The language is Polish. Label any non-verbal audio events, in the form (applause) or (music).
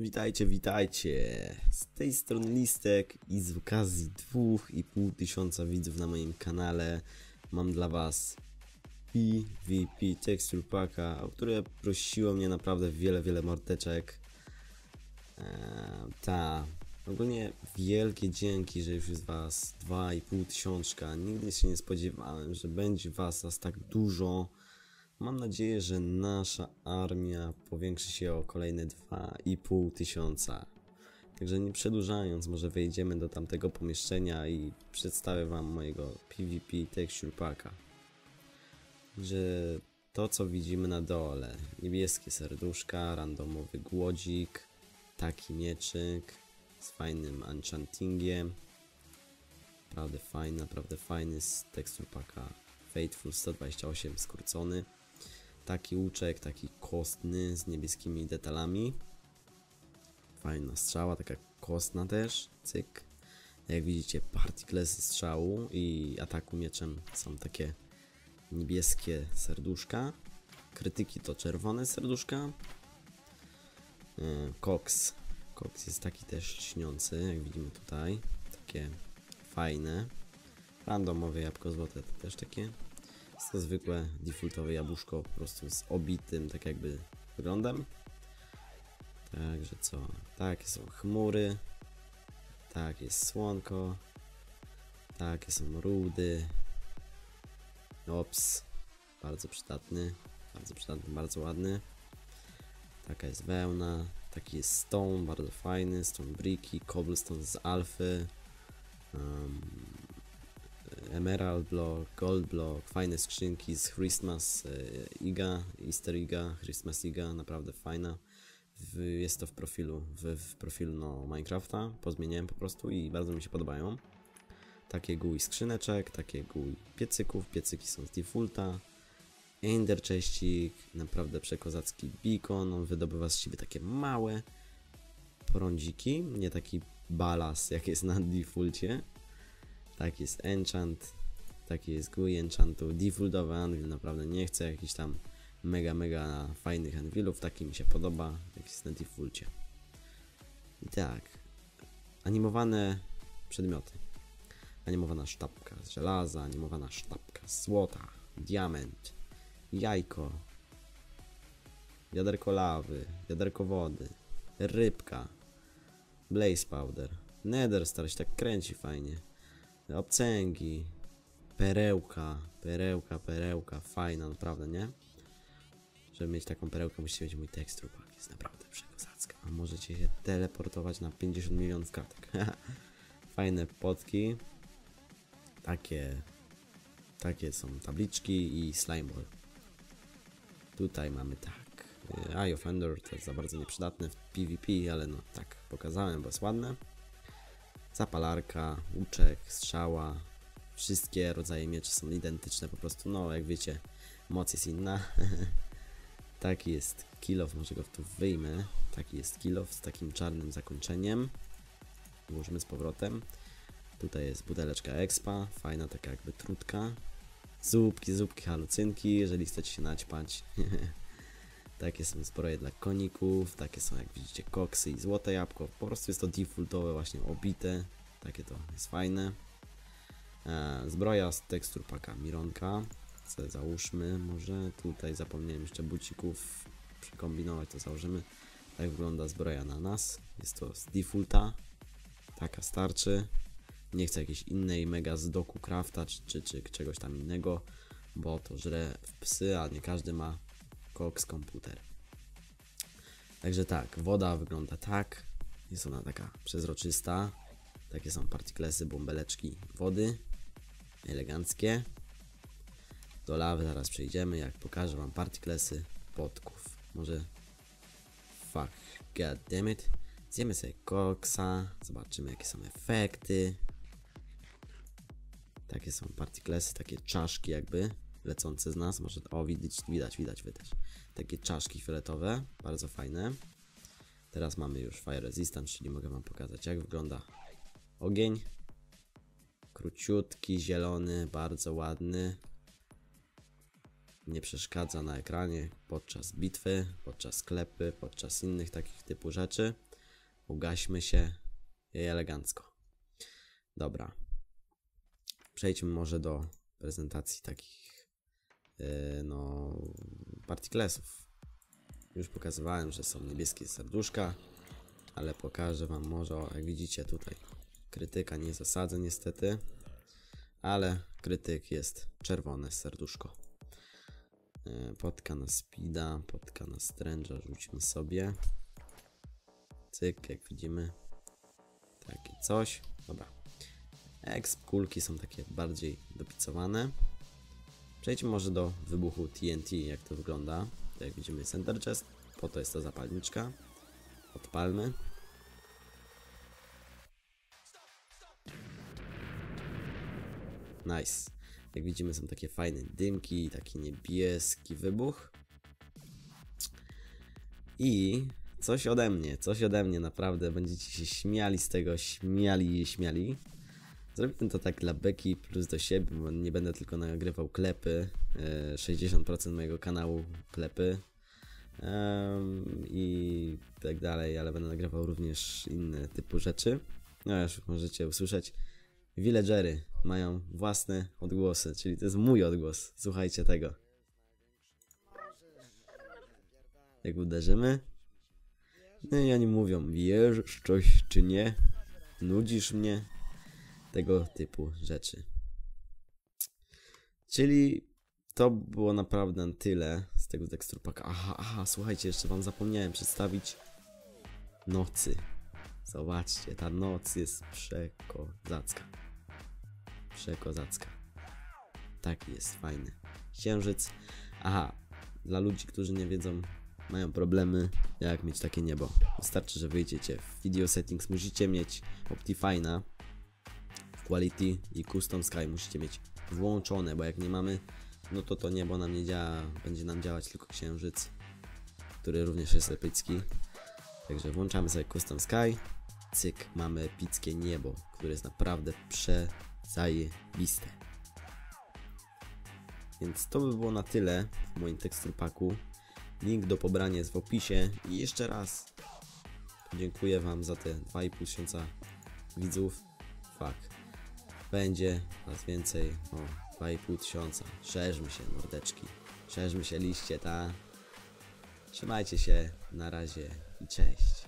Witajcie, witajcie. Z tej strony Listek i z okazji dwóch i pół tysiąca widzów na moim kanale mam dla was PvP Texture Packa, o które prosiło mnie naprawdę wiele, wiele mordeczek. Eee, ta. Ogólnie wielkie dzięki, że już jest was 2,5 tysiączka. Nigdy się nie spodziewałem, że będzie was aż tak dużo. Mam nadzieję, że nasza armia powiększy się o kolejne 2,5 tysiąca. Także nie przedłużając, może wejdziemy do tamtego pomieszczenia i przedstawię wam mojego PvP Texture Packa. Że to co widzimy na dole, niebieskie serduszka, randomowy głodzik, taki mieczyk z fajnym enchantingiem. Naprawdę fajny, naprawdę fajny z Texture Packa Faithful 128 skrócony taki łuczek, taki kostny z niebieskimi detalami. Fajna strzała, taka kostna też, cyk. Jak widzicie, particlesy strzału i ataku mieczem są takie niebieskie serduszka. Krytyki to czerwone serduszka. Cox. Cox jest taki też śniący, jak widzimy tutaj. Takie fajne. Randomowe jabłko złote to też takie jest to zwykłe defaultowe jabłuszko po prostu z obitym tak jakby wyglądem. Także co? Takie są chmury. Tak jest słonko. Takie są rudy. Ops. Bardzo przydatny. Bardzo przydatny, bardzo ładny. Taka jest wełna. Taki jest stone, bardzo fajny. Stone bricki, cobblestone z alfy. Um, Emerald Block, Gold Block, fajne skrzynki z Christmas e, Iga, Easter Iga, Christmas Iga, naprawdę fajna. Jest to w profilu, w, w profilu no, Minecrafta, pozmieniałem po prostu i bardzo mi się podobają. Takie GUI skrzyneczek, takie GUI piecyków, piecyki są z defaulta. Ender cześcik, naprawdę przekozacki beacon, on wydobywa z siebie takie małe prądziki, nie taki balas jak jest na defaulcie. Tak jest enchant, taki jest GUI enchantu, defaultowy anvil, naprawdę nie chcę jakichś tam mega, mega fajnych anvilów, taki mi się podoba, jak jest na. I tak, animowane przedmioty. Animowana sztabka z żelaza, animowana sztabka z złota, diament, jajko, wiaderko lawy, wiaderko wody, rybka, blaze powder, nether star się tak kręci fajnie, obcęgi, perełka, perełka, perełka, fajna naprawdę, nie? Żeby mieć taką perełkę musicie mieć mój tekstur pack, jest naprawdę przekozacka. A możecie się teleportować na 50 milionów kartek. (laughs) Fajne potki. Takie, takie są tabliczki i slime ball. Tutaj mamy tak. Eye of to jest za bardzo nieprzydatne w PvP, ale no tak pokazałem, bo jest ładne zapalarka, łuczek, strzała, wszystkie rodzaje mieczy są identyczne po prostu, no jak wiecie, moc jest inna. (laughs) Taki jest kilof, może go tu wyjmę. Taki jest kilof z takim czarnym zakończeniem. Włożymy z powrotem. Tutaj jest buteleczka expa, fajna taka jakby trutka. Zupki, zupki, halucynki, jeżeli chcecie się naćpać. (laughs) takie są zbroje dla koników, takie są jak widzicie koksy i złote jabłko. Po prostu jest to defaultowe właśnie obite, takie to jest fajne. E, zbroja z tekstur paka Mironka, co załóżmy, może tutaj zapomniałem jeszcze bucików przekombinować, to założymy. Tak wygląda zbroja na nas, jest to z defaulta, taka starczy. Nie chcę jakiejś innej mega z doku crafta czy, czy, czy czegoś tam innego, bo to żre w psy, a nie każdy ma Cox komputer. Także tak, woda wygląda tak. Jest ona taka przezroczysta. Takie są partyklesy, bąbeleczki wody. Eleganckie. Do lawy zaraz przejdziemy, jak pokażę wam partyklesy podków. Może... Fuck, god damn it. Zjemy sobie koksa, zobaczymy jakie są efekty. Takie są partyklesy, takie czaszki jakby lecące z nas. Może, o widać, widać, widać, widać. Takie czaszki fioletowe, bardzo fajne. Teraz mamy już Fire Resistance, czyli mogę wam pokazać jak wygląda ogień. Króciutki, zielony, bardzo ładny. Nie przeszkadza na ekranie podczas bitwy, podczas sklepy, podczas innych takich typu rzeczy. ugaśmy się elegancko. Dobra. Przejdźmy może do prezentacji takich no partiklesów. Już pokazywałem, że są niebieskie serduszka, ale pokażę wam może, jak widzicie tutaj. Krytyka nie zasadzę niestety, ale krytyk jest czerwone serduszko. Yy, Potka na speeda, potka na rzućmy sobie. Cyk, jak widzimy. Takie coś. Dobra. Exp kulki są takie bardziej dopicowane. Przejdźmy może do wybuchu TNT, jak to wygląda. To jak widzimy center chest, po to jest ta zapalniczka. Odpalmy. Nice. Jak widzimy są takie fajne dymki, taki niebieski wybuch. I coś ode mnie, coś ode mnie naprawdę. Będziecie się śmiali z tego, śmiali i śmiali. Zrobię to tak dla beki plus do siebie, bo nie będę tylko nagrywał klepy. e, 60% mojego kanału klepy. em, I tak dalej, ale będę nagrywał również inne typu rzeczy. No już możecie usłyszeć. Villagery mają własne odgłosy, czyli to jest mój odgłos. Słuchajcie tego. Jak uderzymy. No i oni mówią, wierzysz coś czy nie? Nudzisz mnie? Tego typu rzeczy. Czyli to było naprawdę na tyle z tego teksturpaka. Aha, aha, słuchajcie, jeszcze wam zapomniałem przedstawić nocy. Zobaczcie, ta noc jest przekozacka. Przekozacka. Taki jest fajny. Księżyc. Aha, dla ludzi, którzy nie wiedzą, mają problemy, jak mieć takie niebo. Wystarczy, że wyjdziecie w Video Settings, musicie mieć Optifine'a, Quality i Custom Sky musicie mieć włączone, bo jak nie mamy, no to to niebo nam nie działa, będzie nam działać tylko księżyc, który również jest epicki. Także włączamy sobie Custom Sky, cyk, mamy epickie niebo, które jest naprawdę przezajebiste. Więc to by było na tyle w moim tekstur paku. Link do pobrania jest w opisie i jeszcze raz dziękuję Wam za te 2,5 tysiąca widzów. Fuck. Będzie was więcej. O, 2,5 tysiąca. Szerzmy się, mordeczki. Szerzmy się liście, ta. Trzymajcie się. Na razie i cześć.